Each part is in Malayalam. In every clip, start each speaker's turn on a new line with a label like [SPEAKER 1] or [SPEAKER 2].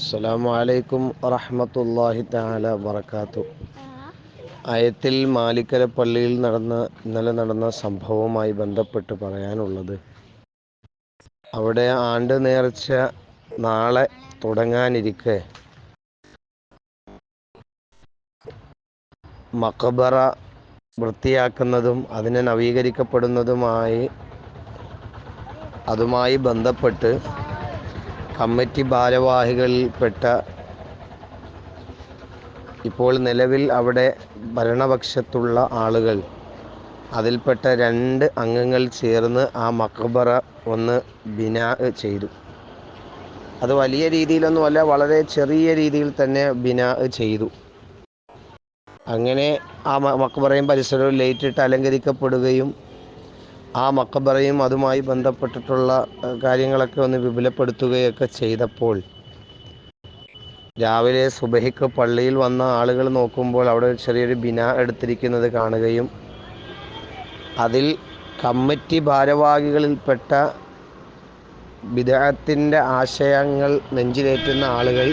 [SPEAKER 1] അസ്സലാമു അലൈക്കും വറഹ്മത്തുള്ളാഹി തആല വബറകാത്തു. അയത്തിൽ മാലിക്കര പള്ളിയിൽ നടന്ന ഇന്നലെ നടന്ന സംഭവവുമായി ബന്ധപ്പെട്ട് പറയാനുള്ളത് അവിടെ ആണ്ട് നേർച്ച നാളെ തുടങ്ങാനിരിക്കെ. മക്കബറ വൃത്തിയാക്കുന്നതും അതിനെ നവീകരിക്കപ്പെടുന്നതുമായി അതുമായി ബന്ധപ്പെട്ട് കമ്മിറ്റി ഭാരവാഹികളിൽപ്പെട്ട ഇപ്പോൾ നിലവിൽ അവിടെ ഭരണപക്ഷത്തുള്ള ആളുകൾ. അതിൽപ്പെട്ട രണ്ട് അംഗങ്ങൾ ചേർന്ന് ആ മക്ബറ ഒന്ന് ബിനാ ചെയ്തു. അത് വലിയ രീതിയിലൊന്നുമല്ല വളരെ ചെറിയ രീതിയിൽ തന്നെ ബിനാ ചെയ്തു. അങ്ങനെ ആ മക്ബറയും പരിസരവും ലൈറ്റിട്ട് അലങ്കരിക്കപ്പെടുകയും ആ മക്കബറയും അതുമായി ബന്ധപ്പെട്ടിട്ടുള്ള കാര്യങ്ങളൊക്കെ ഒന്ന് വിപുലപ്പെടുത്തുകയൊക്കെ ചെയ്തപ്പോൾ രാവിലെ സുബഹിക്ക് പള്ളിയിൽ വന്ന ആളുകൾ നോക്കുമ്പോൾ അവിടെ ഒരു ചെറിയൊരു ബിന എടുത്തിരിക്കുന്നത് കാണുകയും അതിൽ കമ്മിറ്റി ഭാരവാഹികളിൽപ്പെട്ട വിദേഹത്തിന്റെ ആശയങ്ങൾ നെഞ്ചിലേറ്റുന്ന ആളുകൾ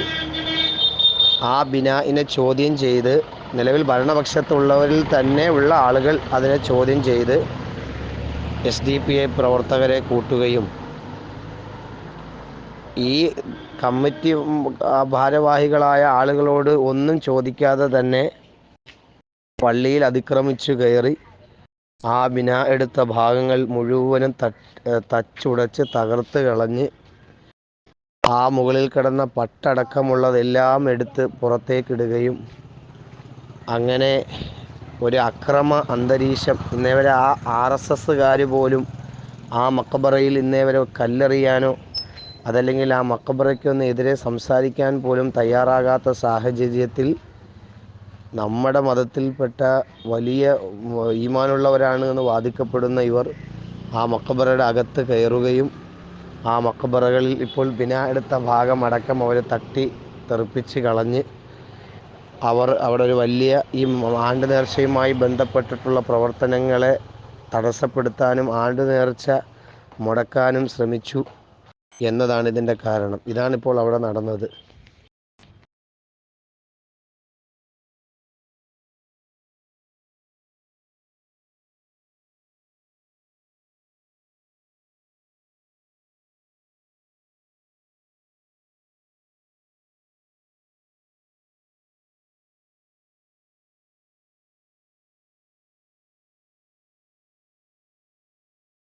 [SPEAKER 1] ആ ബിനായിനെ ചോദ്യം ചെയ്ത് നിലവിൽ ഭരണപക്ഷത്തുള്ളവരിൽ തന്നെ ഉള്ള ആളുകൾ അതിനെ ചോദ്യം ചെയ്ത് എസ് ഡി പി ഐ പ്രവർത്തകരെ കൂട്ടുകയും ഈ കമ്മിറ്റി ഭാരവാഹികളായ ആളുകളോട് ഒന്നും ചോദിക്കാതെ തന്നെ പള്ളിയിൽ അതിക്രമിച്ചു കയറി ആ ബിന എടുത്ത ഭാഗങ്ങൾ മുഴുവനും തച്ചുടച്ച് തകർത്ത് കളഞ്ഞ് ആ മുകളിൽ കിടന്ന പട്ടടക്കമുള്ളതെല്ലാം എടുത്ത് പുറത്തേക്കിടുകയും അങ്ങനെ ഒരു അക്രമ അന്തരീക്ഷം. ഇന്നേവരെ ആ ആർ എസ് എസ്സുകാർ പോലും ആ മക്കബറയിൽ ഇന്നേവരെ കല്ലെറിയാനോ അതല്ലെങ്കിൽ ആ മക്കബറയ്ക്കൊന്ന് എതിരെ സംസാരിക്കാൻ പോലും തയ്യാറാകാത്ത സാഹചര്യത്തിൽ നമ്മുടെ മതത്തിൽപ്പെട്ട വലിയ ഈമാനുള്ളവരാണ് എന്ന് വാദിക്കപ്പെടുന്ന ഇവർ ആ മക്കബറയുടെ അകത്ത് കയറുകയും ആ മക്കബറകളിൽ ഇപ്പോൾ ബിന എടുത്ത ഭാഗം അടക്കം അവരെ തട്ടി തെറിപ്പിച്ച് കളഞ്ഞ് അവർ അവിടെ ഒരു വലിയ ഈ ആണ്ട് നേർച്ചയുമായി ബന്ധപ്പെട്ടിട്ടുള്ള പ്രവർത്തനങ്ങളെ തടസ്സപ്പെടുത്താനും ആണ്ട് നേർച്ച മുടക്കാനും ശ്രമിച്ചു എന്നതാണ് ഇതിന്റെ കാരണം. ഇതാണിപ്പോൾ അവിടെ നടന്നത്.